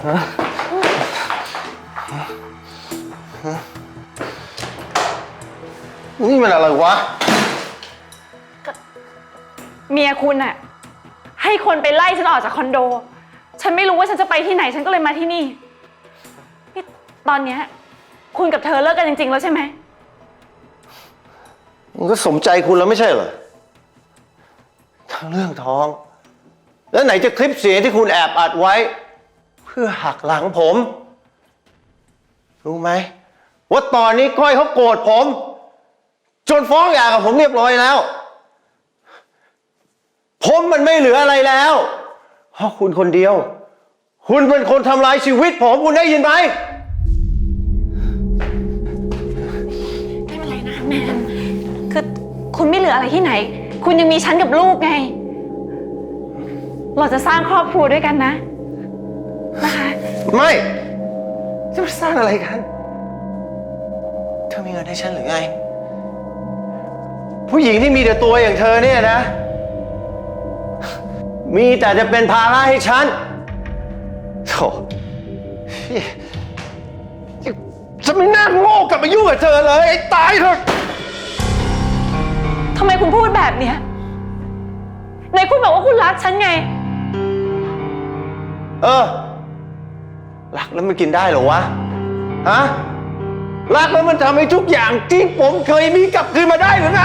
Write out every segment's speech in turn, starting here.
นี่มันอะไรวะ เมียคุณอะให้คนไปไล่ฉันออกจากคอนโด ฉันไม่รู้ว่าฉันจะไปที่ไหน ฉันก็เลยมาที่นี่นี่ตอนเนี้ยคุณกับเธอเลิกกันจริง ๆ แล้วใช่ไหม มันก็สมใจคุณแล้วไม่ใช่เหรอ ทั้งเรื่องท้อง แล้วไหนจะคลิปเสียงที่คุณแอบอัดไว้ พื่อหักหลังผม รู้ไหมว่าตอนนี้ก้อยเขาโกรธผม จนฟ้องหย่ากับผมเรียบร้อยแล้ว ผมมันไม่เหลืออะไรแล้วเพราะคุณคนเดียว คุณเป็นคนทำลายชีวิตผมคุณได้ยินไหมไม่เป็นไรนะคะแมนคือคุณไม่เหลืออะไรที่ไหน คุณยังมีฉันกับลูกไง เราจะสร้างครอบครัวด้วยกันนะ นะคะไม่จะมาสร้างอะไรกัน เธอมีเงินให้ฉันหรือไง ผู้หญิงที่มีแต่ตัวอย่างเธอเนี่ยนะ มีแต่จะเป็นภาระให้ฉันโธ่ฉันไม่น่าโง่กลับมายุ่งกับเธอเลยไอ้ตายเถอะทำไมคุณพูดแบบเนี้ยไหนคุณบอกว่าคุณรักฉันไง เออ รักแล้วมันกินได้เหรอวะ ฮะ รักแล้วมันทำให้ทุกอย่างที่ผมเคยมีกลับคืนมาได้หรือไง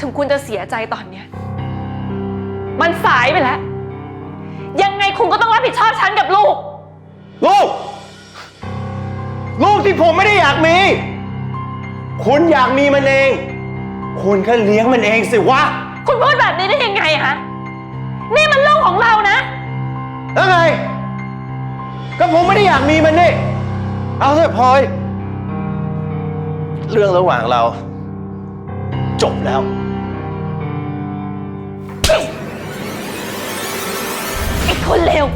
ถึงคุณจะเสียใจตอนเนี้ย มันสายไปแล้ว ยังไงคุณก็ต้องรับผิดชอบฉันกับลูก ลูก ลูกที่ผมไม่ได้อยากมี คุณอยากมีมันเอง คุณก็เลี้ยงมันเองสิวะ คุณพูดแบบนี้ได้ยังไงฮะ นี่มันลูกของเรานะ แล้วไง ก็ผมไม่ได้อยากมีมันนี่ เอาเถอะพลอย เรื่องระหว่างเรา จบแล้ว ไอ้คนเลว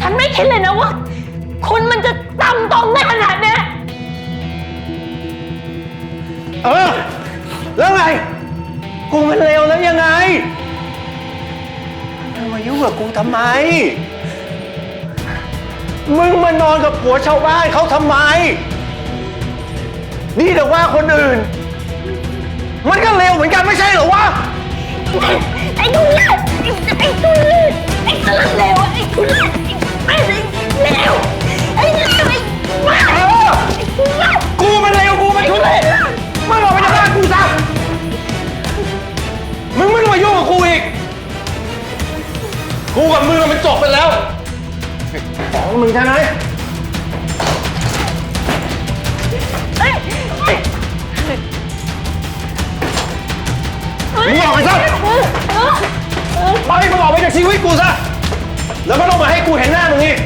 ฉันไม่คิดเลยนะว่า คุณมันจะต่ำตรงได้ขนาดเนี้ยเออ แล้วไง กูมันเลวแล้วยังไงมึงมา ยุ่งกับกูทำไม มึงมานอนกับผัวชาวบ้านเขาทำไม นี่แต่ว่าคนอื่น มันก็เลวเหมือนกันไม่ใช่เหรอวะ ไอ้ทุเรศไอ้ทุเรศไอ้สลัดเลวไอ้ทุเรศ กูกับมึงมันจบไปแล้วของมึงใช่ไหมมึงออกไปซะไปมึงออกไปจากชีวิตกูซะ แล้วก็ต้องมาให้กูเห็นหน้ามึงอีก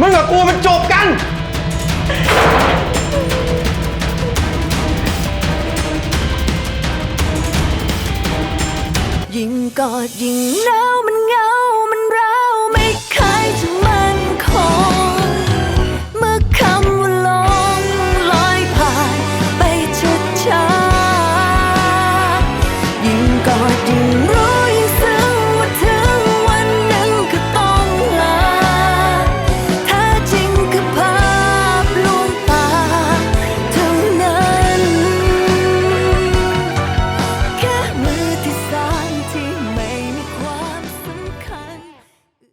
มึงกับกูมันจบกันยิ่งกอดยิ่งหนาวมันเหงาา